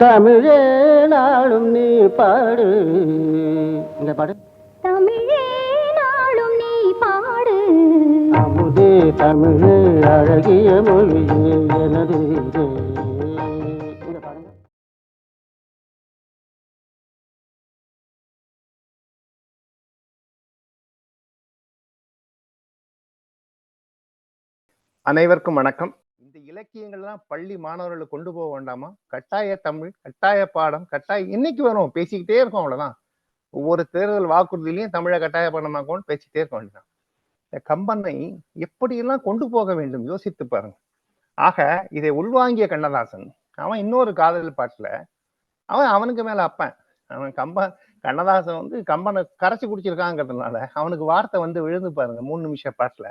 தமிழே நாளும் நீ பாடு. இங்கே பாடு. தமிழே நாளும் நீ பாடு. அமுதே தமிழே அழகிய மொழியே எனது அனைவருக்கும் வணக்கம். இந்த இலக்கியங்கள்லாம் பள்ளி மாணவர்களுக்கு கொண்டு போக வேண்டாமா? கட்டாய தமிழ் கட்டாய பாடம் கட்டாய இன்னைக்கு வரும் பேசிக்கிட்டே இருக்கோம் அவ்வளவுதான். ஒவ்வொரு தேர்தல் வாக்குறுதியிலையும் தமிழை கட்டாய பாடமாக்கும்னு பேசிக்கிட்டே இருக்க வேண்டியதான் இந்த கம்பனை எப்படியெல்லாம் கொண்டு போக வேண்டும்? யோசித்து பாருங்க. ஆக இதை உள்வாங்கிய கண்ணதாசன் அவன் இன்னொரு காதல் பாட்டுல அவன் அவனுக்கு மேல அப்பன். அவன் கம்பன் கண்ணதாசன் வந்து கம்பனை கரைச்சி குடிச்சிருக்காங்கிறதுனால அவனுக்கு வார்த்தை வந்து விழுந்து பாருங்க மூணு நிமிஷம் பாட்டுல.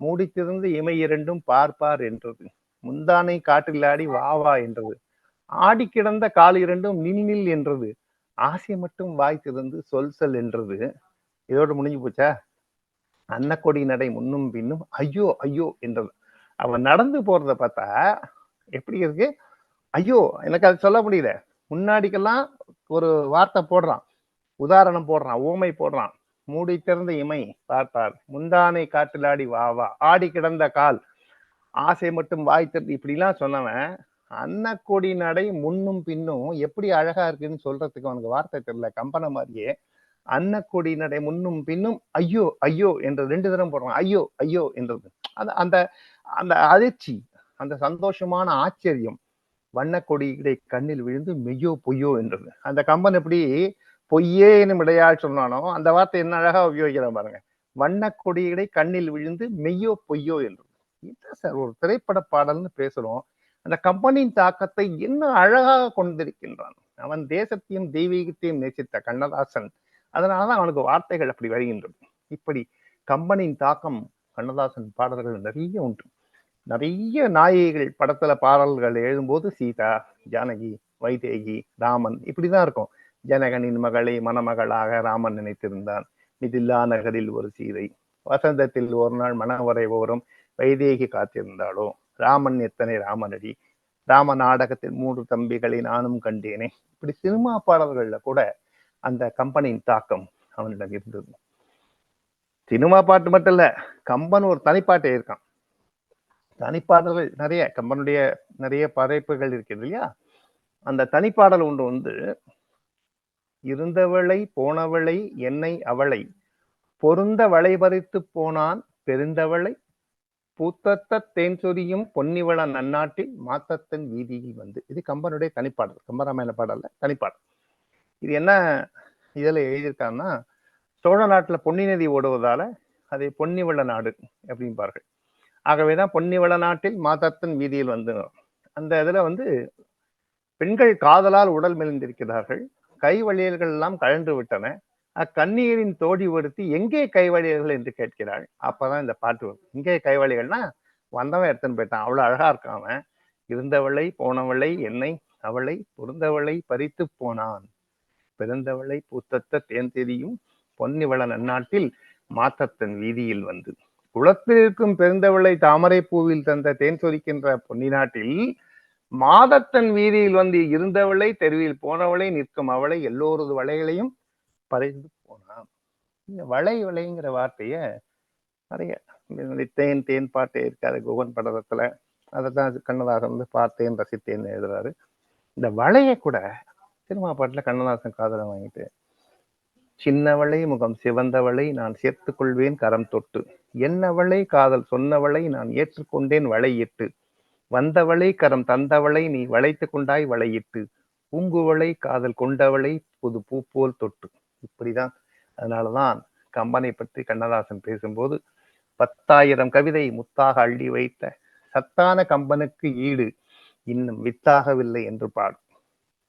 மூடித்திருந்து இமை இரண்டும் பார்ப்பார் என்றது. முந்தானை காற்றிலாடி வா வா என்றது. ஆடி கிடந்த கால் இரண்டும் நின்னில் என்றது. ஆசை மட்டும் வாய் திறந்து சொல் சொல் என்றது. இதோட முடிஞ்சு போச்சா? அன்னக்கொடி நடை முன்னும் பின்னும் ஐயோ ஐயோ என்றது. அவன் நடந்து போறத பார்த்தா எப்படி இருக்கு? ஐயோ எனக்கு அது சொல்ல முடியல. முன்னாடிக்கெல்லாம் ஒரு வார்த்தை போடுறான். உதாரணம் போடுறான் ஊமை போடுறான். மூடி திறந்த இமை பார்த்தார். முந்தானை காட்டிலாடி வா வா ஆடி கிடந்த கால் ஆசை மட்டும் வாய் திறந்து இப்படிலாம் சொன்னவன் அன்னக்கொடி நடை முன்னும் பின்னும் எப்படி அழகா இருக்குன்னு சொல்றதுக்கு அவனுக்கு வார்த்தை தெரியல. கம்பன மாதிரியே அன்னக்கொடி நடை முன்னும் பின்னும் ஐயோ ஐயோ என்று ரெண்டு தரம் போடுறான். ஐயோ ஐயோ என்றது. அந்த அந்த அந்த அதிர்ச்சி அந்த சந்தோஷமான ஆச்சரியம் வண்ணக்கொடி இடை கண்ணில் விழுந்து மெய்யோ பொய்யோ என்றது. அந்த கம்பன் எப்படி பொய்யே என்னும் இடையால் சொன்னானோ அந்த வார்த்தை என்ன அழகா உபயோகிக்கிறான் பாருங்க. வண்ணக்கொடிகளை கண்ணில் விழுந்து மெய்யோ பொய்யோ என்றது. என்ன சார் ஒரு திரைப்பட பாடல்னு பேசுறோம். அந்த கம்பெனியின் தாக்கத்தை என்ன அழகாக கொண்டிருக்கின்றான்? அவன் தேசத்தையும் தெய்வீகத்தையும் நேசித்த கண்ணதாசன். அதனாலதான் அவனுக்கு வார்த்தைகள் அப்படி வருகின்றது. இப்படி கம்பனின் தாக்கம் கண்ணதாசன் பாடல்கள் நிறைய உண்டு. நிறைய நாயகிகள் படத்துல பாடல்கள் எழுதும்போது சீதா ஜானகி வைதேகி ராமன் இப்படிதான் இருக்கும். ஜனகனின் மகளை மணமகளாக ராமன் நினைத்திருந்தான். மிதில்லா நகரில் ஒரு சீதை. வசந்தத்தில் ஒரு நாள் மனவரை ஓரம் வைதேகி காத்திருந்தாளோ? ராமன் எத்தனை ராமனடி? ராம நாடகத்தில் மூன்று தம்பிகளை நானும் கண்டேனே. இப்படி சினிமா பாடல்கள்ல கூட அந்த கம்பனின் தாக்கம் அவனிடம் இருந்தது. சினிமா பாட்டு மட்டும் இல்ல கம்பன் ஒரு தனிப்பாட்டே இருக்கான். தனிப்பாடல்கள் நிறைய கம்பனுடைய நிறைய படைப்புகள் இருக்குது இல்லையா? அந்த தனிப்பாடல் ஒன்று வந்து இருந்தவளை போனவளை என்னை அவளை பொருந்த வளைபறித்து போனான் பெருந்தவளை பூத்தத்த தேன் சொரியும் பொன்னிவள நன்னாட்டில் மாத்தத்தன் வீதியில் வந்து. இது கம்பனுடைய தனிப்பாடல். கம்பராமாயண பாடல்ல தனிப்பாடல். இது என்ன இதில் எழுதியிருக்காங்கன்னா சோழ நாட்டில் பொன்னி நதி ஓடுவதால அதை பொன்னிவள நாடு அப்படிம்பார்கள். ஆகவேதான் பொன்னிவள நாட்டில் மாதத்தன் வீதியில் வந்து. அந்த இதில் வந்து பெண்கள் காதலால் உடல் மெலிந்திருக்கிறார்கள். கை வழியல்கள் எல்லாம் கழன்று விட்டன. அக்கண்ணீரின் தோடி ஒருத்தி எங்கே கைவழிகள் என்று கேட்கிறாள். அப்பதான் இந்த பாட்டு வரும். எங்கே கைவழிகள்னா வந்தவன் எடுத்துன்னு போயிட்டான். அவ்வளவு அழகா இருக்கான் அவன். இருந்தவளை போனவளை என்னை அவளை பொருந்தவளை பறித்து போனான். பிறந்தவளை பூத்தத்த தேன் தெரியும். பொன்னிவள நன்னாட்டில் மாத்தத்தன் வீதியில் வந்து. குளத்தில் இருக்கும் பெருந்தவளை தாமரை பூவில் தந்த தேன் சொரிக்கின்ற பொன்னி நாட்டில் மாதத்தன் வீதியில் வந்து இருந்தவளை தெருவில் போனவளை நிற்கும் அவளை எல்லோரது வளைகளையும் பறிந்து போனான் இந்த வளை வளைங்கிற வார்த்தைய நிறைய தேன் தேன் பாட்டே இருக்காது குகன் படத்துல அதை தான் கண்ணதாசன் வந்து பார்த்தேன் ரசித்தேன்னு எழுதுறாரு. இந்த வளைய கூட சினிமா பாட்டுல கண்ணதாசன் காதலை வாங்கிட்டு சின்னவளை முகம் சிவந்தவளை நான் சேர்த்து கொள்வேன் கரம் தொட்டு. என்னவளை காதல் சொன்னவளை நான் ஏற்றுக்கொண்டேன் வளையிட்டு வந்தவளை கரம் தந்தவளை நீ வளைத்து கொண்டாய் வளையிட்டு பூங்குவளை காதல் கொண்டவளை புது பூ போல் தொட்டு. இப்படிதான். அதனாலதான் கம்பனை பற்றி கண்ணதாசன் பேசும்போது பத்தாயிரம் கவிதை முத்தாக அள்ளி வைத்த சத்தான கம்பனுக்கு ஈடு இன்னும் வித்தாகவில்லை என்று பாடு.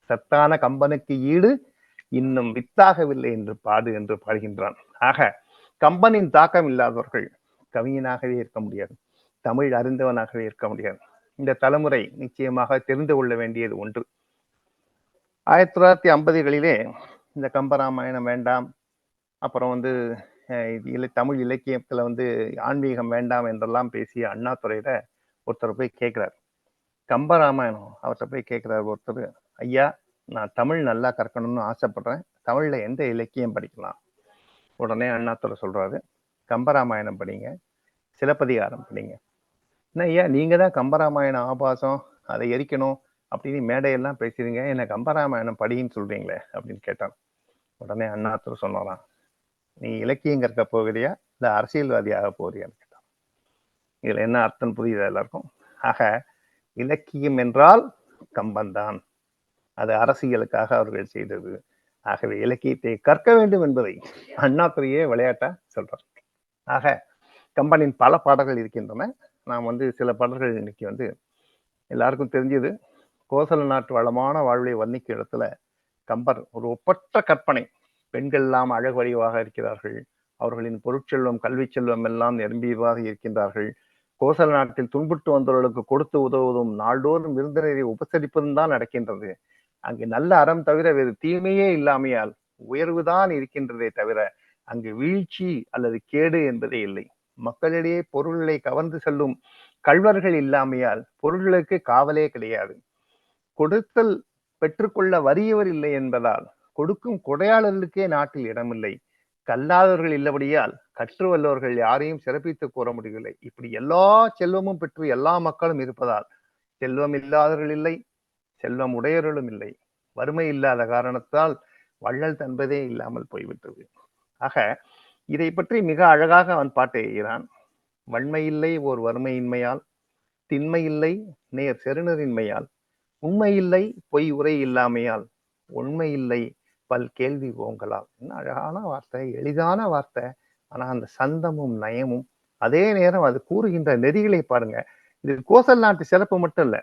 சத்தான கம்பனுக்கு ஈடு இன்னும் வித்தாகவில்லை என்று பாடு என்று பாடுகின்றான். ஆக கம்பனின் தாக்கம் இல்லாதவர்கள் கவிஞனாகவே இருக்க முடியாது. தமிழ் அறிந்தவனாகவே இருக்க முடியாது. இந்த தலைமுறை நிச்சயமாக தெரிந்து கொள்ள வேண்டியது ஒன்று. ஆயிரத்தி தொள்ளாயிரத்தி ஐம்பதுகளிலே இந்த கம்பராமாயணம் வேண்டாம். அப்புறம் வந்து இலை இது தமிழ் இலக்கியத்தில் வந்து ஆன்மீகம் வேண்டாம் என்றெல்லாம் பேசிய அண்ணாதுரையில ஒருத்தர் போய் கேட்குறாரு கம்பராமாயணம் அவர்கிட்ட போய் கேட்குறாரு ஒருத்தர் ஐயா நான் தமிழ் நல்லா கற்கணும்னு ஆசைப்படுறேன். தமிழில் எந்த இலக்கியம் படிக்கலாம்? உடனே அண்ணாத்துறை சொல்கிறாரு கம்பராமாயணம் படிங்க. சிலப்பதிகாரம் படிங்க. என்ன ஐயா நீங்கள் தான் கம்பராமாயணம் ஆபாசம் அதை எரிக்கணும் அப்படின்னு மேடையெல்லாம் பேசுறீங்க என்னை கம்பராமாயணம் படின்னு சொல்கிறீங்களே அப்படின்னு கேட்டான். உடனே அண்ணாத்தூர் சொன்னாராம் நீ இலக்கியம் கற்க போகிறியா? இல்லை அரசியல்வாதியாக போகிறியான்னு கேட்டான் இதில் என்ன அர்த்தம் புரியுதா எல்லாருக்கும்? ஆக இலக்கியம் என்றால் கம்பன்தான் அது அரசியலுக்காக அவர்கள் செய்தது. ஆகவே இலக்கியத்தை கற்க வேண்டும் என்பதை அண்ணாத்துறையே விளையாட்டா சொல்றார். ஆக கம்பனின் பல பாடல்கள் இருக்கின்றன. நாம் வந்து சில பாடல்கள் இன்னைக்கு வந்து எல்லாருக்கும் தெரிஞ்சது. கோசல நாட்டு வளமான வாழ்வை வர்ணிக்கும் இடத்துல கம்பர் ஒரு ஒப்பற்ற கற்பனை. பெண்கள் எல்லாம் அழகுவடிவாக இருக்கிறார்கள். அவர்களின் பொருட்செல்வம் கல்வி செல்வம் எல்லாம் நிரம்பியதாக இருக்கின்றார்கள். கோசல நாட்டில் துன்புட்டு வந்தவர்களுக்கு கொடுத்து உதவுவதும் நாள்தோறும் விருந்தினரை உபசரிப்பதும் தான் நடக்கின்றது. அங்கு நல்ல அறம் தவிர வேறு தீமையே இல்லாமையால் உயர்வுதான் இருக்கின்றதே தவிர அங்கு வீழ்ச்சி அல்லது கேடு என்பதே இல்லை. மக்களிடையே பொருள்களை கவர்ந்து செல்லும் கள்வர்கள் இல்லாமையால் பொருள்களுக்கு காவலே கிடையாது. கொடுத்தல் பெற்றுக்கொள்ள வறியவர் இல்லை என்பதால் கொடுக்கும் கொடையாளர்களுக்கே நாட்டில் இடமில்லை. கல்லாதவர்கள் இல்லபடியால் கற்று வல்லவர்கள் யாரையும் சிறப்பித்து கூற முடியவில்லை. இப்படி எல்லா செல்வமும் பெற்று எல்லா மக்களும் இருப்பதால் செல்வம் இல்லாதவர்கள் இல்லை செல்வம் உடையவர்களும் இல்லை. வறுமை இல்லாத காரணத்தால் வள்ளல் தன்பதே இல்லாமல் போய்விட்டது. ஆக இதை பற்றி மிக அழகாக அவன் பாட்டு எழுகிறான் வன்மை இல்லை ஓர் வறுமையின்மையால் திண்மை இல்லை நேர் செருணரின்மையால் உண்மை இல்லை பொய் உரை இல்லாமையால். உண்மை இல்லை பல் கேள்வி ஓங்கலால் என்ன அழகான வார்த்தை எளிதான வார்த்தை. ஆனா அந்த சந்தமும் நயமும் அதே நேரம் அது கூறுகின்ற நெறிகளை பாருங்க. இது கோசல் நாட்டு சிறப்பு மட்டும் இல்ல.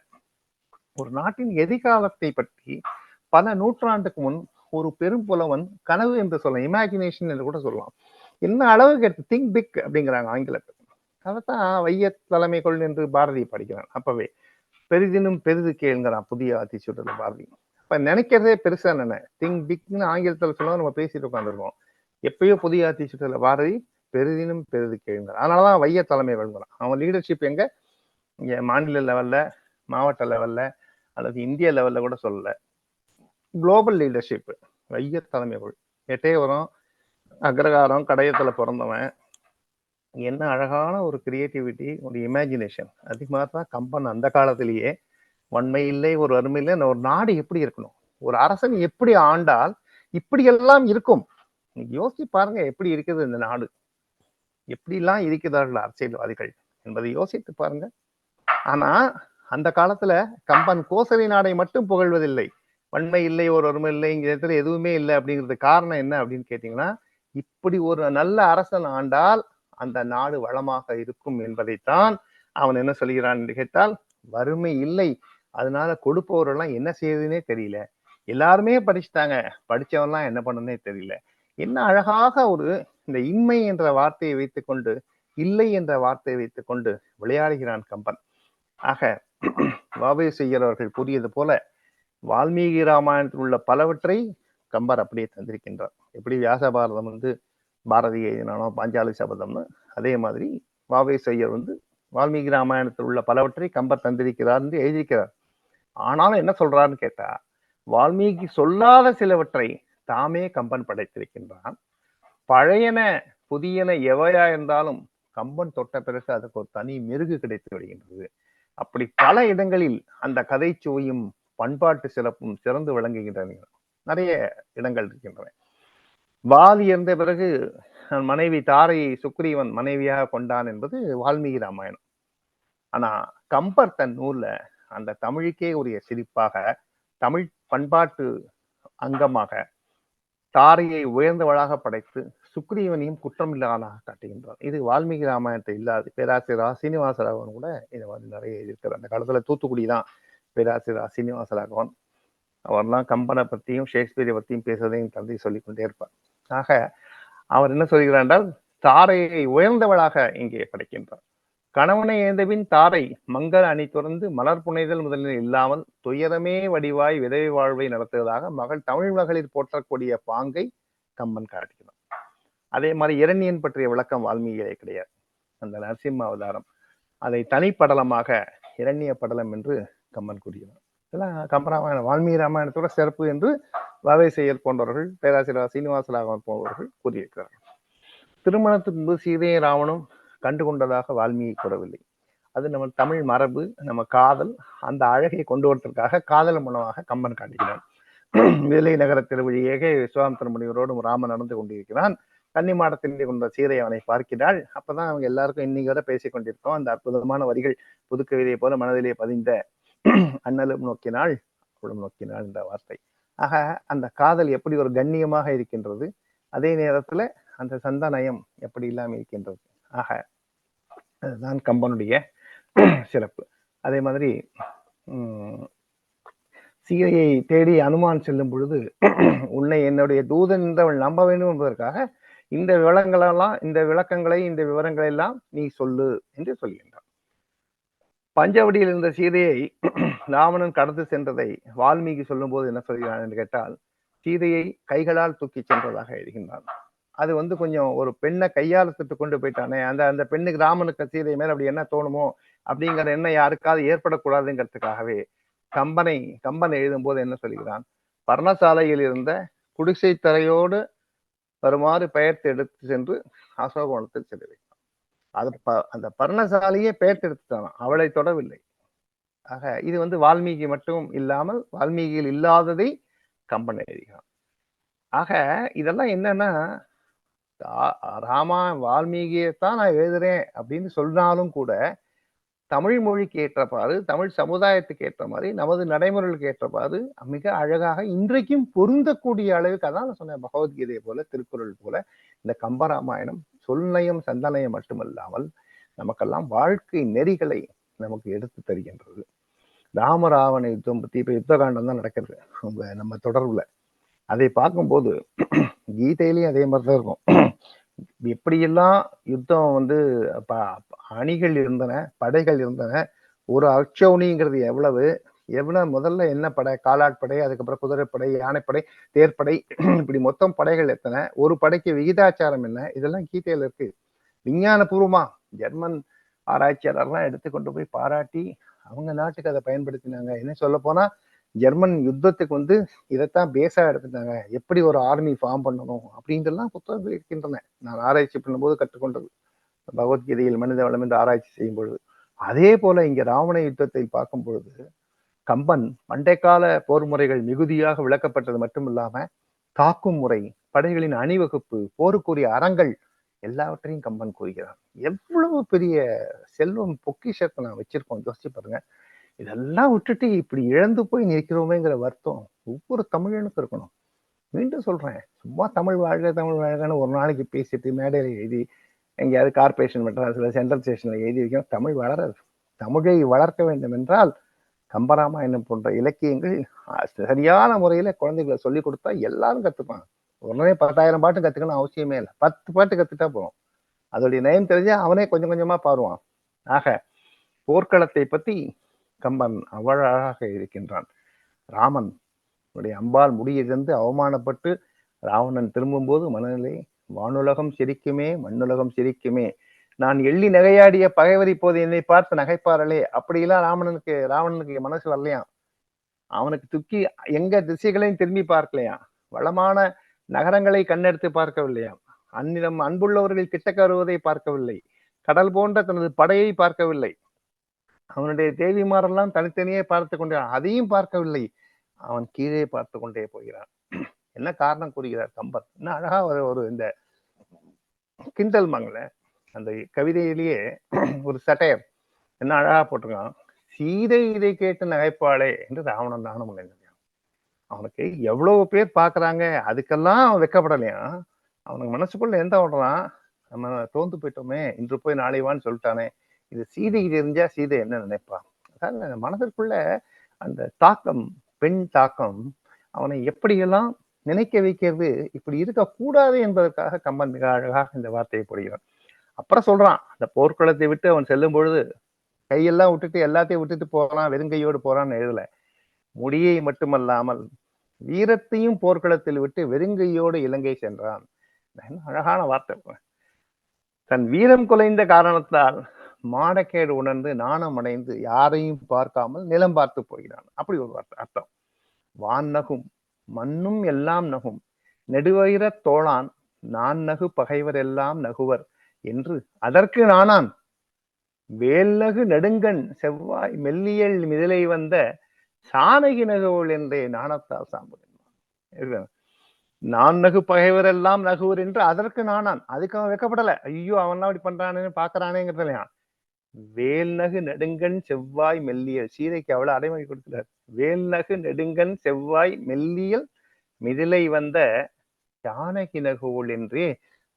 ஒரு நாட்டின் எதிர்காலத்தை பற்றி பல நூற்றாண்டுக்கு முன் ஒரு பெரும் புலவன் கனவு என்று சொல்லலாம் இமேஜினேஷன் என்று கூட சொல்லலாம். என்ன அளவுக்கு எடுத்து திங்க் பிக் அப்படிங்கிறாங்க ஆங்கிலத்தில். அதைத்தான் வைய தலைமை கொள் என்று பாரதி படிக்கிறான். அப்பவே பெரிதினும் பெரிது கேளுங்கிறான் புதிய ஆத்திச்சூடல பாரதி இப்ப நினைக்கிறதே பெருசா என்ன திங் பிக்னு ஆங்கிலத்தில் சொல்ல நம்ம பேசிட்டு உட்காந்துருக்கோம் எப்பயோ புதிய ஆத்திச்சூடல பாரதி பெரிதினும் பெரிது கேளுங்கிறான் அதனாலதான் வைய தலைமை வழங்குறான் அவன் லீடர்ஷிப் எங்க? இங்க மாநில லெவல்ல மாவட்ட லெவல்ல அல்லது இந்திய லெவல்ல கூட சொல்லல. குளோபல் லீடர்ஷிப் வைய தலைமைகள் வரும் அக்ரகாரம் கடையத்துல பிறந்தவன். என்ன அழகான ஒரு கிரியேட்டிவிட்டி ஒரு இமேஜினேஷன் அது மாதிரி தான் கம்பன் அந்த காலத்திலேயே வன்மை இல்லை ஒரு அருமை இல்லை ஒரு நாடு எப்படி இருக்கணும்? ஒரு அரசன் எப்படி ஆண்டால் இப்படியெல்லாம் இருக்கும்? யோசிச்சு பாருங்க எப்படி இருக்குது இந்த நாடு? எப்படிலாம் இருக்கிறார்கள் அரசியல்வாதிகள் என்பதை யோசித்து பாருங்க. ஆனா அந்த காலத்துல கம்பன் கோசலி நாடை மட்டும் புகழ்வதில்லை. வன்மை இல்லை ஒரு வறுமை இல்லை இங்க இடத்துல எதுவுமே இல்லை அப்படிங்கிறது காரணம் என்ன அப்படின்னு கேட்டீங்கன்னா இப்படி ஒரு நல்ல அரசன் ஆண்டால் அந்த நாடு வளமாக இருக்கும் என்பதைத்தான் அவன் என்ன சொல்கிறான் என்று கேட்டால் வறுமை இல்லை. அதனால கொடுப்பவரெல்லாம் என்ன செய்யுதுன்னே தெரியல. எல்லாருமே படிச்சுட்டாங்க. படிச்சவன்லாம் என்ன பண்ணனே தெரியல. என்ன அழகாக ஒரு இந்த இன்மை என்ற வார்த்தையை வைத்துக்கொண்டு இல்லை என்ற வார்த்தையை வைத்துக்கொண்டு விளையாடுகிறான் கம்பன். ஆக வாவே செய்கிறவர்கள் கூறியது போல வால்மீகி ராமாயணத்தில் உள்ள பலவற்றை கம்பர் அப்படியே தந்திருக்கின்றார். எப்படி வியாச பாரதம் வந்து பாரதி எழுதினானோ பாஞ்சாலி சபதம்னு அதே மாதிரி வாவே செய்யர் வந்து வால்மீகி ராமாயணத்தில் உள்ள பலவற்றை கம்பர் தந்திருக்கிறார் என்று எழுதியிருக்கிறார். ஆனாலும் என்ன சொல்றாருன்னு கேட்டா வால்மீகி சொல்லாத சிலவற்றை தாமே கம்பன் படைத்திருக்கின்றான். பழையன புதியன எவையா இருந்தாலும் கம்பன் தொட்ட பிறகு அதுக்கு ஒரு தனி மெருகு கிடைத்து விடுகின்றது. அப்படி பல இடங்களில் அந்த கதை சுவையும் பண்பாட்டு சிறப்பும் சிறந்து விளங்குகின்றன. நிறைய இடங்கள் இருக்கின்றன. வாதி இறந்த பிறகு மனைவி தாரையை சுக்ரீவன் மனைவியாக கொண்டான் என்பது வால்மீகி ராமாயணம். ஆனா கம்பர் தன் நூல்ல அந்த தமிழுக்கே உரிய சிரிப்பாக தமிழ் பண்பாட்டு அங்கமாக தாரையை உயர்ந்தவளாக படைத்து சுக்ரீவனையும் குற்றமில்லாதவனாக காட்டுகின்றார் இது வால்மீகி ராமாயணத்தை இல்லாது பேராசிரியர் சீனிவாசராகவன் கூட இதை வந்து நிறைய எழுதியிருக்கார் அந்த காலத்துல தூத்துக்குடி தான் பேராசிரியர் சீனிவாசராகவன். அவர்லாம் கம்பனை பற்றியும் ஷேக்ஸ்பியரை பற்றியும் பேசுறதையும் தந்தை சொல்லிக்கொண்டே இருப்பார். ஆக அவர் என்ன சொல்கிறார் என்றால் தாரையை உயர்ந்தவளாக இங்கே படைக்கின்றார். கணவனை ஏந்தவின் தாரை மங்கள அணி துறந்து மலர் புனைதல் முதலில் இல்லாமல் துயரமே வடிவாய் விதவை வாழ்வை நடத்துவதாக மகள் தமிழ் மகளிர் போற்றக்கூடிய பாங்கை கம்பன் காட்டுகிறான் அதே மாதிரி இரணியன் பற்றிய விளக்கம் வால்மீகியிலே கிடையாது. அந்த நரசிம்ம அவதாரம். அதை தனிப்படலமாக இரண்ய படலம் என்று கம்மன் கூறுகிறார் இதெல்லாம் கம்பராமாயணம் வால்மீகி ராமாயணத்தோட சிறப்பு என்று வவை செய்யல் போன்றவர்கள் பேராசிரியர் சீனிவாசராகவன் போன்றவர்கள் கூறியிருக்கிறார்கள் திருமணத்துக்கு முன்பு சீதையும் ராவணும் கண்டு கொண்டதாக வால்மீகி கூறவில்லை. அது நம்ம தமிழ் மரபு நம்ம காதல் அந்த அழகை கொண்டு வருவதற்காக காதல் மூலமாக கம்பன் காட்டுகிறான் வேலை நகர திருவழியாக விஸ்வாமித்திர முனிவரோடும் ராமன் நடந்து கொண்டிருக்கிறான். கன்னி மாடத்திலே கொண்ட சீதை அவனை பார்க்கிறாள். அப்பதான் அவங்க எல்லாருக்கும் இன்னைக்கு வரை பேசிக் கொண்டிருக்கோம் அந்த அற்புதமான வரிகள் புதுக்கவிதையை போல மனதிலே பதிந்த அண்ணலும் நோக்கினாள் அவளும் நோக்கினாள் என்ற வார்த்தை. ஆக அந்த காதல் எப்படி ஒரு கண்ணியமாக இருக்கின்றது அதே நேரத்துல அந்த சந்தானயம் எப்படி இல்லாமல் இருக்கின்றது. ஆக அதுதான் கம்பனுடைய சிறப்பு. அதே மாதிரி சீதையை தேடி அனுமான் செல்லும் பொழுது உன்னை என்னுடைய தூதன் என்றவள் நம்ப வேண்டும் என்பதற்காக இந்த விவரங்களெல்லாம் இந்த விளக்கங்களை இந்த விவரங்களை எல்லாம் நீ சொல்லு என்று சொல்கின்றான். பஞ்சவடியில் இருந்த சீதையை ராவணன் கடந்து சென்றதை வால்மீகி சொல்லும்போது என்ன சொல்கிறான் என்று கேட்டால் சீதையை கைகளால் தூக்கி சென்றதாக எழுதுகின்றான் அது வந்து கொஞ்சம் ஒரு பெண்ணை கையால் தொட்டு கொண்டு போயிட்டானே அந்த அந்த பெண்ணுக்கு ராமனுக்கு சீதை மேல அப்படி என்ன தோணுமோ அப்படிங்கிற எண்ணம் யாருக்காவது ஏற்படக்கூடாதுங்கிறதுக்காகவே கம்பனை கம்பன் எழுதும் போது என்ன சொல்கிறான் பர்ணசாலையில் இருந்த குடிசை தரையோடு வருமாறு பெயர்த்து எடுத்து சென்று அசோகவனத்தில் செல்வேன் அது ப- அந்த பர்ணசாலையே பெயர்த்து அவளை தொடவில்லை. ஆக இது வந்து வால்மீகி மட்டும் இல்லாமல் வால்மீகியில் இல்லாததை கம்பன் எழுதுகிறான் ஆக இதெல்லாம் என்னன்னா ராமா வால்மீகியை தான் நான் எழுதுறேன் அப்படின்னு சொன்னாலும் கூட தமிழ் மொழிக்கு ஏற்றவாறு தமிழ் சமுதாயத்துக்கு ஏற்ற மாதிரி நமது நடைமுறைகளுக்கு ஏற்றவாறு மிக அழகாக இன்றைக்கும் பொருந்தக்கூடிய அளவுக்கு அதான் நான் சொன்னேன் பகவத்கீதை போல திருக்குறள் போல இந்த கம்பராமாயணம் சொல்நயம் சந்தனயம் மட்டுமல்லாமல் நமக்கெல்லாம் வாழ்க்கை நெறிகளை நமக்கு எடுத்து தருகின்றது. ராமராவண யுத்தம் பத்தி இப்ப யுத்தகாண்டம் தான் நடக்கிறது நம்ம தொடர்புல. அதை பார்க்கும்போது கீதையிலையும் அதே மாதிரி தான் இருக்கும். எப்படியெல்லாம் யுத்தம் வந்து அணிகள் இருந்தன படைகள் இருந்தன. ஒரு அச்சௌனிங்கிறது எவ்வளவு? எவ்வளவு? முதல்ல என்ன படை? காலாட்படை அதுக்கப்புறம் குதிரைப்படை யானைப்படை தேர்ப்படை இப்படி மொத்தம் படைகள் எத்தனை? ஒரு படைக்கு விகிதாச்சாரம் என்ன? இதெல்லாம் கீதையில இருக்கு. விஞ்ஞானபூர்வமா ஜெர்மன் ஆராய்ச்சியாளர்லாம் எடுத்து கொண்டு போய் பாராட்டி அவங்க நாட்டுக்கு அதை பயன்படுத்தினாங்க. என்ன சொல்ல போனா ஜெர்மன் யுத்தத்துக்கு வந்து இதைத்தான் பேஸா எடுத்துட்டாங்க. எப்படி ஒரு ஆர்மி ஃபார்ம் பண்ணணும் அப்படின்றலாம் புத்தகங்கள் இருக்கின்றன. நான் ஆராய்ச்சி பண்ணும்போது கற்றுக்கொண்டது. பகவத்கீதையில் மனித வளம் என்று ஆராய்ச்சி செய்யும் பொழுது அதே போல இங்க ராவண யுத்தத்தை பார்க்கும் பொழுது கம்பன் பண்டைக்கால போர் முறைகள் மிகுதியாக விளக்கப்பட்டது மட்டுமில்லாம தாக்கும் முறை படைகளின் அணிவகுப்பு போருக்குரிய அறங்கள் எல்லாவற்றையும் கம்பன் கூறுகிறான் எவ்வளவு பெரிய செல்வம் பொக்கிஷத்தை நான் வச்சிருக்கோம். யோசிச்சு பாருங்க. இதெல்லாம் விட்டுட்டு இப்படி இழந்து போய் நிற்கிறோமேங்கிற வருத்தம் ஒவ்வொரு தமிழனுக்கும் இருக்கணும். மீண்டும் சொல்றேன் சும்மா தமிழ் வாழ்க தமிழ் வாழ்கன்னு ஒரு நாளைக்கு பேசிட்டு மேடையில் எழுதி எங்கேயாவது கார்பரேஷன் மெட்ராஸில் சென்ட்ரல் ஸ்டேஷனில் எழுதி வைக்கணும். தமிழ் வளராது. தமிழை வளர்க்க வேண்டும் என்றால் கம்பராமாயணம் போன்ற இலக்கியங்கள் சரியான முறையில் குழந்தைகளை சொல்லி கொடுத்தா எல்லாரும் கற்றுப்பாங்க உடனே பத்தாயிரம் பாட்டு கற்றுக்கணும் அவசியமே இல்லை. பத்து பாட்டு கற்றுட்டா போதும். அதோடைய நயம் தெரிஞ்சு அவனே கொஞ்சம் கொஞ்சமாக பாருவான் ஆக போர்க்களத்தை பற்றி கம்பன் அவ்வளவு அழகாக இருக்கின்றான். ராமன் உடைய அம்பால் முடியிழந்து அவமானப்பட்டு ராவணன் திரும்பும்போது மனநிலை வானுலகம் சிரிக்குமே மண்ணுலகம் சிரிக்குமே. நான் எள்ளி நகையாடிய பகைவர் இப்போது என்னை பார்த்து நகைப்பாரலே. அப்படியெல்லாம் ராமனுக்கு ராவணனுக்கு மனசு வரலையாம் அவனுக்கு துக்கி எங்க திசைகளையும் திரும்பி பார்க்கலையாம் வளமான நகரங்களை கண்ணெடுத்து பார்க்கவில்லையாம் அந்நிடம் அன்புள்ளவர்கள் கிட்டக்க வருவதை பார்க்கவில்லை. கடல் போன்ற தனது படையை பார்க்கவில்லை. அவனுடைய தேவிமாரெல்லாம் தனித்தனியே பார்த்து கொண்டே அதையும் பார்க்கவில்லை. அவன் கீழே பார்த்து கொண்டே போகிறான். என்ன காரணம் கூறுகிறார் கம்பர் என்ன அழகா ஒரு ஒரு இந்த கிண்டல் மங்கள அந்த கவிதையிலேயே ஒரு சட்டையர் என்ன அழகா போட்டிருக்கான்? சீதை இதை கேட்டு நகைப்பாளே என்று ராவணன் நானும் நினைக்கிறான் அவனுக்கு எவ்வளவு பேர் பாக்குறாங்க அதுக்கெல்லாம் அவன் வெக்கப்படலையா? அவனுக்கு மனசுக்குள்ள எந்த ஓடுறான் நம்ம தோந்து போயிட்டோமே இன்று போய் நாளைவான்னு சொல்லிட்டானே. இது சீதை தெரிஞ்சா சீதை என்ன நினைப்பா? அதாவது மனதிற்குள்ள அந்த தாக்கம் பெண் தாக்கம் அவனை எப்படியெல்லாம் நினைக்க வைக்கிறது இப்படி இருக்கக்கூடாது என்பதற்காக கம்பன் மிக அழகாக இந்த வார்த்தையை போடுகிறான். அப்புறம் சொல்றான் அந்த போர்க்குளத்தை விட்டு அவன் செல்லும் பொழுது கையெல்லாம் விட்டுட்டு எல்லாத்தையும் விட்டுட்டு போறான் வெறுங்கையோடு போறான்னு எழுதல. முடியை மட்டுமல்லாமல் வீரத்தையும் போர்க்களத்தில் விட்டு வெறுங்கையோடு இலங்கை சென்றான். என்ன அழகான வார்த்தை. தன் வீரம் குலைந்த காரணத்தால் மானக்கேடு உணர்ந்து நாணம் அடைந்து யாரையும் பார்க்காமல் நிலம் பார்த்து போகிறான். அப்படி ஒரு அர்த்தம். வான் நகும் மண்ணும் எல்லாம் நகும். நெடுவயிற தோழான் நான் நகு பகைவர் எல்லாம் நகுவர் என்று அதற்கு நானான் வேல்லகு நெடுங்கண் செவ்வாய் மெல்லியல் மிதிலை வந்த சானகி நகுவல் என்றே நாணத்தால் சாம்புகிறான் நான் நகு பகைவர் எல்லாம் நகுவர் என்று அதற்கு நானான் அதுக்கு அவன் வைக்கப்படல. ஐயோ அவன்லாம் அப்படி பண்றானேன்னு பாக்குறானேங்கிறதுலையா வேல்நகு நெடுங்கன் செவ்வாய் மெல்லியல். சீதைக்கு அவ்வளவு அடைமொழி கொடுக்கிறார் வேல்நகு நெடுங்கன் செவ்வாய் மெல்லியல் மிதிலை வந்த ஜானகி நகுவுள் என்றே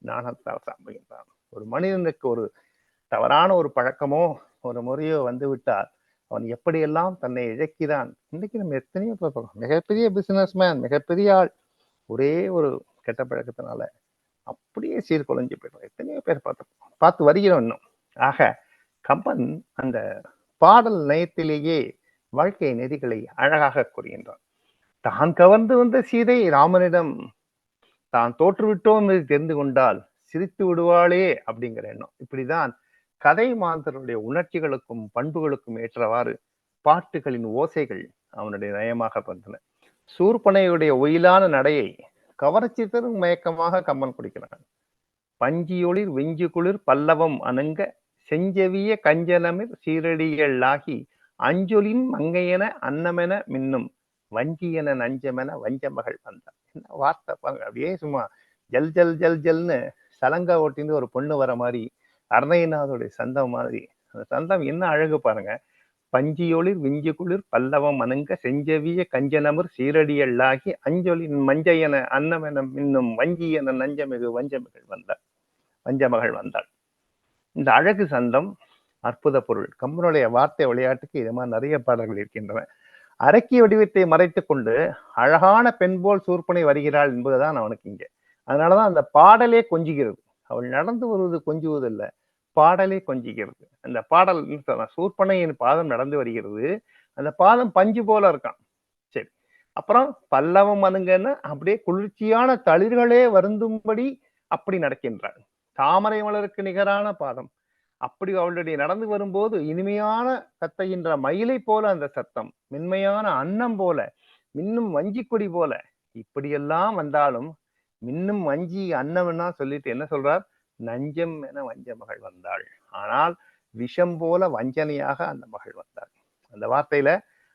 நாணத்தால் சாம்புகின்றான். ஒரு மனிதனுக்கு ஒரு தவறான ஒரு பழக்கமோ ஒரு முறையோ வந்து விட்டால் அவன் எப்படியெல்லாம் தன்னை இழக்கிறான்? இன்னைக்கு நம்ம எத்தனையோ பார்க்கிறோம். மிகப்பெரிய பிசினஸ் மேன் மிகப்பெரிய ஆள். ஒரே ஒரு கெட்ட பழக்கத்தினால அப்படியே சீர்குலைஞ்சு போயிடும் எத்தனையோ பேர் பார்த்துருக்கோம் பார்த்து வருகிறோம் இன்னும். ஆக கம்பன் அந்த பாடல் நயத்திலேயே வாழ்க்கை நெறிகளை அழகாக கூறுகின்றான். தான் கவர்ந்து வந்த சீதை ராமனிடம் தான் தோற்றுவிட்டோம் என்று தெரிந்து கொண்டால் சிரித்து விடுவாளே அப்படிங்கிற எண்ணம். இப்படிதான் கதை மாந்தருடைய உணர்ச்சிகளுக்கும் பண்புகளுக்கும் ஏற்றவாறு பாட்டுகளின் ஓசைகள் அவனுடைய நயமாக வந்தன. சூர்பனையுடைய ஒயிலான நடையை கவர்ச்சி தரும் மயக்கமாக கம்மன் குடிக்கிறான். பஞ்சியொளிர் வெஞ்சு குளிர் பல்லவம் அணுங்க செஞ்செவிய கஞ்சலமிர் சீரடிகளாகி அஞ்சொலின் மங்கையென அன்னமென மின்னும். வஞ்சியன நஞ்சமென வஞ்சமகள் வந்தார். என்ன வார்த்தை பாருங்க. அப்படியே சும்மா ஜல் ஜல் ஜல் ஜல்னு சலங்கா ஓட்டின்னு ஒரு பொண்ணு வர மாதிரி அருணையநாதோடைய சந்தம் மாதிரி. அந்த சந்தம் என்ன அழகு பாருங்க. பஞ்சியொளிர் விஞ்சு குளிர் பல்லவம் அணுங்க செஞ்சவிய கஞ்சனமர் சீரடியல்லாகி அஞ்சொலின் மஞ்சையன அன்னமென மின்னும். வஞ்சியன நஞ்சமிகு வஞ்சமிகள் வந்தாள் வஞ்சமகள் வந்தாள் இந்த அழகு சந்தம் அற்புத பொருள். கம்பனுடைய வார்த்தை விளையாட்டுக்கு இது மாதிரி நிறைய பாடல்கள் இருக்கின்றன. அரக்கி வடிவத்தை மறைத்து கொண்டு அழகான பெண் போல் சூர்பனை வருகிறாள் என்பதுதான் அவனுக்கு இங்கே. அதனாலதான் அந்த பாடலே கொஞ்சுகிறது அவள் நடந்து வருவது கொஞ்சுவதில்லை. பாடலே கொஞ்சுகிறது அந்த பாடல் சூர்பனையின் பாதம் நடந்து வருகிறது. அந்த பாதம் பஞ்சு போல இருக்கான். சரி. அப்புறம் பல்லவம் அணுங்கன்னா அப்படியே குளிர்ச்சியான தளிர்களே வருந்தும்படி அப்படி நடக்கின்றாள். தாமரை மலருக்கு நிகரான பாதம். அப்படி அவளுடைய நடந்து வரும்போது இனிமையான கத்துகின்ற மயிலை போல அந்த சத்தம் மென்மையான அன்னம் போல மின்னும் வஞ்சி கொடி போல. இப்படியெல்லாம் வந்தாலும் மின்னும் வஞ்சி அன்னம்னா சொல்லிட்டு என்ன சொல்றார்? நஞ்சம் என வஞ்ச மகள் வந்தாள். ஆனால் விஷம் போல வஞ்சனையாக அந்த மகள் வந்தாள். அந்த வார்த்தையில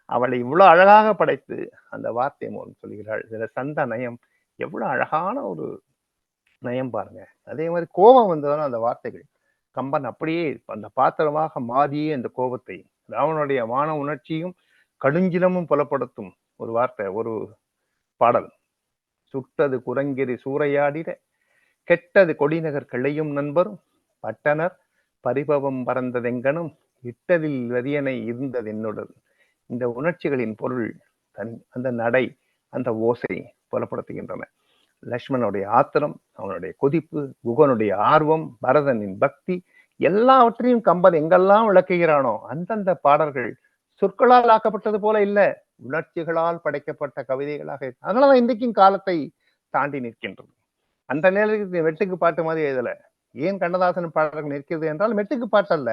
அவளை இவ்வளவு அழகாக படைத்து அந்த வார்த்தை மூலம் சொல்கிறாள். இதுல சந்த நயம் எவ்வளவு அழகான ஒரு நயம் பாருங்க. அதே மாதிரி கோபம் வந்ததான அந்த வார்த்தைகள் கம்பன் அப்படியே அந்த பாத்திரமாக மாறியே அந்த கோபத்தை ராவனுடைய வான உணர்ச்சியும் கடுஞ்சினமும் புலப்படுத்தும் ஒரு வார்த்தை ஒரு பாடல். சுட்டது குரங்கிரி சூறையாடிட கெட்டது கொடிநகர் கிளையும் நண்பரும் பட்டனர் பரிபவம் பறந்ததெங்கனும் இட்டதில் வரியனை இருந்தது என்னுடன். இந்த உணர்ச்சிகளின் பொருள் தன் அந்த நடை அந்த ஓசை புலப்படுத்துகின்றன. லக்ஷ்மணனுடைய ஆத்திரம் அவனுடைய கொதிப்பு குகனுடைய ஆர்வம் பரதனின் பக்தி எல்லாவற்றையும் கம்பன் எங்கெல்லாம் விளக்குகிறானோ அந்தந்த பாடல்கள் சொற்களால் ஆக்கப்பட்டது போல இல்ல. உணர்ச்சிகளால் படைக்கப்பட்ட கவிதைகளாக அதனாலதான் இன்றைக்கும் காலத்தை தாண்டி நிற்கின்றது. அந்த நேரத்துக்கு வெட்டுக்கு பாட்டு மாதிரி எழுதல. ஏன் கண்ணதாசன் பாடல்கள் நிற்கிறது என்றால் மெட்டுக்கு பாட்டு அல்ல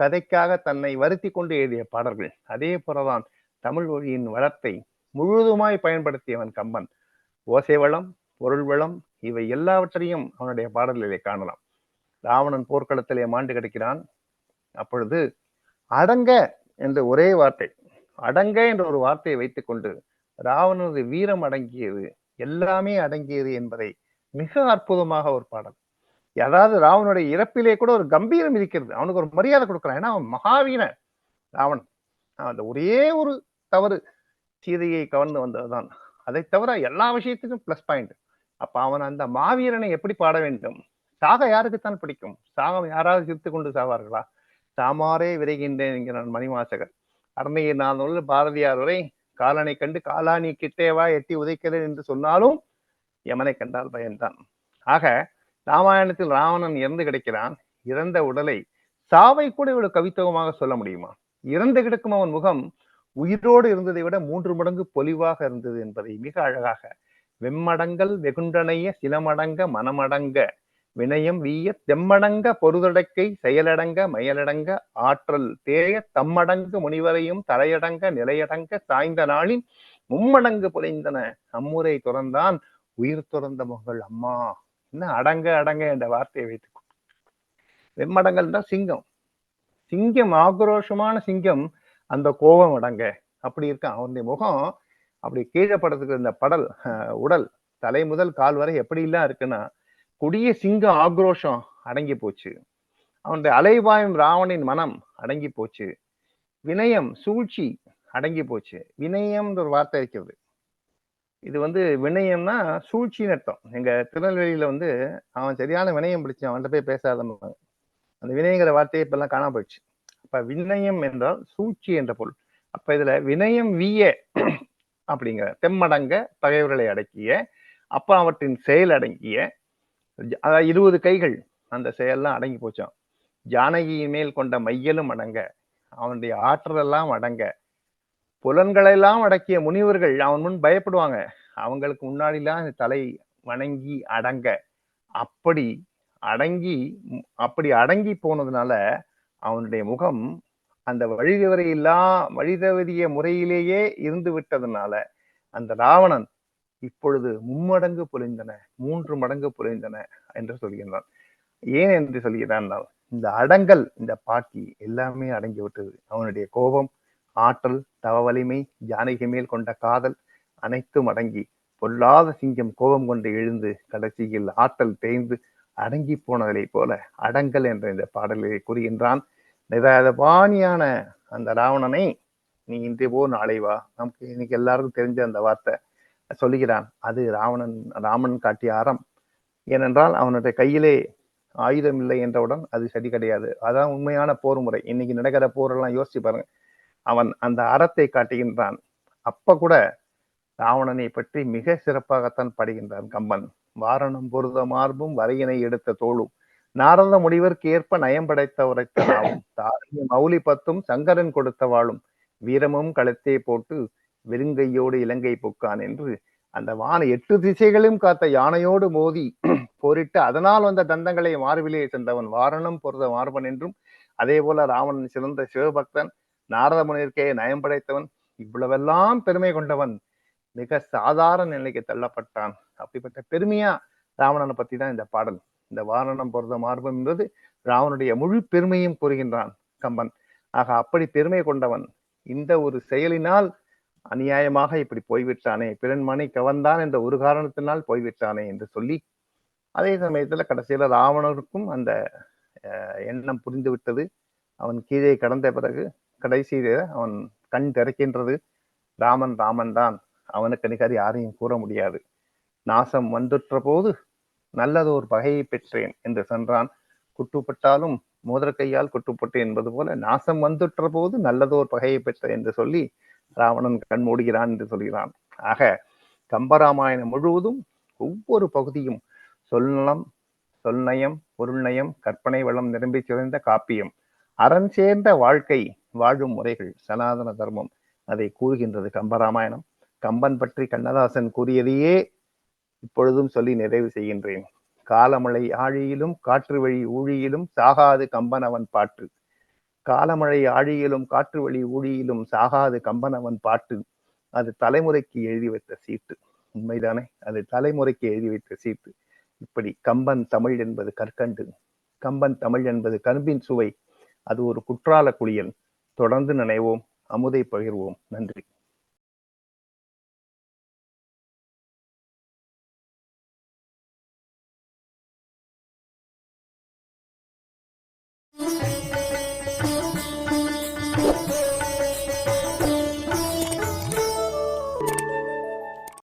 கதைக்காக தன்னை வருத்தி கொண்டு எழுதிய பாடல்கள். அதே போலதான் தமிழ் மொழியின் வளத்தை முழுவதுமாய் பயன்படுத்தியவன் கம்பன். ஓசைவளம் பொருள் வளம் இவை எல்லாவற்றையும் அவனுடைய பாடலிலே காணலாம். ராவணன் போர்க்களத்திலே மாண்டு கிடக்கிறான். அப்பொழுது அடங்க என்ற ஒரே வார்த்தை அடங்க என்ற ஒரு வார்த்தையை வைத்துக்கொண்டு ராவணனது வீரம் அடங்கியது எல்லாமே அடங்கியது என்பதை மிக அற்புதமாக ஒரு பாடல். அதாவது ராவனுடைய இறப்பிலே கூட ஒரு கம்பீரம் இருக்கிறது. அவனுக்கு ஒரு மரியாதை கொடுக்குறான். ஏன்னா அவன் மகாவீரன் ராவன் அந்த ஒரே ஒரு தவறு சீதையை கவர்ந்து வந்ததுதான். அதை தவிர எல்லா விஷயத்துக்கும் பிளஸ் பாயிண்ட் அப்ப அவன் அந்த மாவீரனை எப்படி பாட வேண்டும்? சாக யாருக்குத்தான் பிடிக்கும்? சாகம் யாராவது சிரித்து கொண்டு சாவார்களா? தாமாரே விரைகின்றேன் என்கிறான் மணிவாசகர் அருணையை நான் உள்ள பாரதியார் வரை காலனை கண்டு காலானி கிட்டேவா எட்டி உதைக்கிறேன் என்று சொன்னாலும் யமனை கண்டால் பயன்தான் ஆக ராமாயணத்தில் ராவணன் இறந்து கிடைக்கிறான். இறந்த உடலை சாவை கூட இவ்வளவு கவித்துவமாக சொல்ல முடியுமா? இறந்து கிடக்கும் அவன் முகம் உயிரோடு இருந்ததை விட மூன்று மடங்கு பொலிவாக இருந்தது என்பதை மிக அழகாக வெம்மடங்கள் வெகுண்டனைய சிலமடங்க மனமடங்க வினயம் வீய தெம்மடங்க பொருதடக்கை செயலடங்க மயலடங்க ஆற்றல் தேய தம்மடங்கு முனிவரையும் தலையடங்க நிலையடங்க சாய்ந்த நாளின் மும்மடங்கு புலைந்தன அம்முறை துறந்தான் உயிர் துறந்த மகள் அம்மா. என்ன அடங்க அடங்க என்ற வார்த்தையை வைத்துக்கோ வெம்மடங்கள் தான் சிங்கம். சிங்கம் ஆக்ரோஷமான சிங்கம். அந்த கோபம் அடங்க. அப்படி இருக்கான் அவனுடைய முகம் அப்படி கீழே படத்துக்கு இந்த படல் உடல் தலை முதல் கால் வரை எப்படி எல்லாம் இருக்குன்னா கொடிய சிங்க ஆக்ரோஷம் அடங்கி போச்சு. அவனுடைய அலைவாயும் ராவணின் மனம் அடங்கி போச்சு. வினயம் சூழ்ச்சி அடங்கி போச்சு. வினயம்ன்ற ஒரு வார்த்தை இருக்கிறது. இது வந்து வினயம்னா சூழ்ச்சின்னு அர்த்தம். எங்க திருநெல்வேலியில வந்து அவன் சரியான வினயம் பிடிச்சான் அவன்கிட்ட போய் பேசாதம்பாங்க அந்த வினயங்கிற வார்த்தையை இப்பெல்லாம் காணாம போயிடுச்சு. அப்ப வினயம் என்றால் சூழ்ச்சி என்ற பொருள். அப்ப இதுல வினயம் விய அப்படிங்கிற தெம்மடங்க பகைவர்களை அடக்கிய அப்ப அவற்றின் செயல் அடங்கிய ஜ- அதாவது இருபது கைகள் அந்த செயல்லாம் அடங்கி போச்சான் ஜானகியின் மேல் கொண்ட மையலும் அடங்க அவனுடைய ஆற்றல் எல்லாம் அடங்க புலன்களெல்லாம் அடக்கிய முனிவர்கள் அவன் முன் பயப்படுவாங்க. அவங்களுக்கு முன்னாடிலாம் தலை வணங்கி அடங்க அப்படி அடங்கி அப்படி அடங்கி போனதுனால அவனுடைய முகம் அந்த வழிதவறை இல்லா வழிதவறிய முறையிலேயே இருந்து விட்டதுனால அந்த ராவணன் இப்பொழுது மும்மடங்கு பொழிந்தன மூன்று மடங்கு பொழிந்தன என்று சொல்கின்றான். ஏன் என்று சொல்கிறான் இந்த அடங்கல் இந்த பாட்டி எல்லாமே அடங்கி விட்டது. அவனுடைய கோபம் ஆற்றல் தவ வலிமை ஜானகி மேல் கொண்ட காதல் அனைத்தும் அடங்கி பொல்லாத சிங்கம் கோபம் கொண்டு எழுந்து கடைசியில் ஆற்றல் தேய்ந்து அடங்கி போனதை போல அடங்கல் என்ற இந்த பாடலை கூறுகின்றான். நிராதபாணியான அந்த ராவணனை நீ இன்று போ நாளை வா. நமக்கு இன்னைக்கு எல்லாருக்கும் தெரிஞ்ச அந்த வார்த்தை சொல்லுகிறான். அது ராவணன் ராமன் காட்டிய அறம். ஏனென்றால் அவனுடைய கையிலே ஆயுதம் இல்லை என்றவுடன் அது சரி கிடையாது. அதான் உண்மையான போர் முறை. இன்னைக்கு நடக்கிற போரெல்லாம் யோசிச்சு பாருங்க. அவன் அந்த அறத்தை காட்டுகின்றான். அப்ப கூட ராவணனை பற்றி மிக சிறப்பாகத்தான் படுகின்றான் கம்பன். வாரணம் பொருத மார்பும் வரையினை எடுத்த தோளும். நாரத முடிவர்க்கு ஏற்ப நயம் படைத்த உரைத்த நாவும் மௌலி பத்தும் சங்கரன் கொடுத்த வாளும் வீரமும் களத்தே போட்டு வெறுங்கையோடு இலங்கை புக்கான் என்று அந்த வான எட்டு திசைகளையும் காத்த யானையோடு மோதி போரிட்டு அதனால் வந்த தந்தங்களை மார்பிலே சென்றவன் வாரணம் பொருத மார்பன் என்றும் அதே போல ராவணன் சிறந்த சிவபக்தன் நாரத முனிவர்க்கே நயம் படைத்தவன் இவ்வளவெல்லாம் பெருமை கொண்டவன் மிக சாதாரண நிலைக்கு தள்ளப்பட்டான். அப்படிப்பட்ட பெருமையா ராவணனை பத்தி தான் இந்த பாடல். இந்த வாரணம் பொறுத்த மார்பம் என்பது ராவனுடைய முழு பெருமையும் கூறுகின்றான் கம்பன். ஆக அப்படி பெருமை கொண்டவன் இந்த ஒரு செயலினால் அநியாயமாக இப்படி போய்விட்டானே பிறன்மனை கவர்ந்தான் என்ற ஒரு காரணத்தினால் போய்விட்டானே என்று சொல்லி அதே சமயத்துல கடைசியில ராவணருக்கும் அந்த எண்ணம் புரிந்து விட்டது அவன் கீழே கடந்த பிறகு கடைசியில அவன் கண் திறக்கின்றது ராமன் ராமன் தான் அவனுக்கு நிகர் யாரையும் கூற முடியாது. நாசம் வந்துற்ற போது நல்லதோர் பகையை பெற்றேன் என்று சென்றான். குட்டுப்பட்டாலும் மோதிர கையால் குட்டுப்பட்டு என்பது போல நாசம் வந்துற்ற போது நல்லதோர் பகையை பெற்ற என்று சொல்லி ராவணன் கண் மூடுகிறான் என்று சொல்கிறான். ஆக கம்பராமாயணம் முழுவதும் ஒவ்வொரு பகுதியும் சொல்நலம் சொல்நயம் பொருள்நயம் கற்பனை வளம் நிரம்பி சிறந்த காப்பியம் அறன் சேர்ந்த வாழ்க்கை வாழும் முறைகள் சனாதன தர்மம் அதை கூறுகின்றது கம்பராமாயணம். கம்பன் பற்றி கண்ணதாசன் கூறியதையே இப்பொழுதும் சொல்லி நிறைவு செய்கின்றேன். காலமழை ஆழியிலும் காற்று வழி ஊழியிலும் சாகாது கம்பனவன் பாட்டு. காலமழை ஆழியிலும் காற்று வழி ஊழியிலும் சாகாது கம்பனவன் பாட்டு. அது தலைமுறைக்கு எழுதி வைத்த சீட்டு. உண்மைதானே? அது தலைமுறைக்கு எழுதி வைத்த சீட்டு. இப்படி கம்பன் தமிழ் என்பது கற்கண்டு. கம்பன் தமிழ் என்பது கரும்பின் சுவை. அது ஒரு குற்றால குளியல். தொடர்ந்து நினைவோம். அமுதை பகிர்வோம். நன்றி.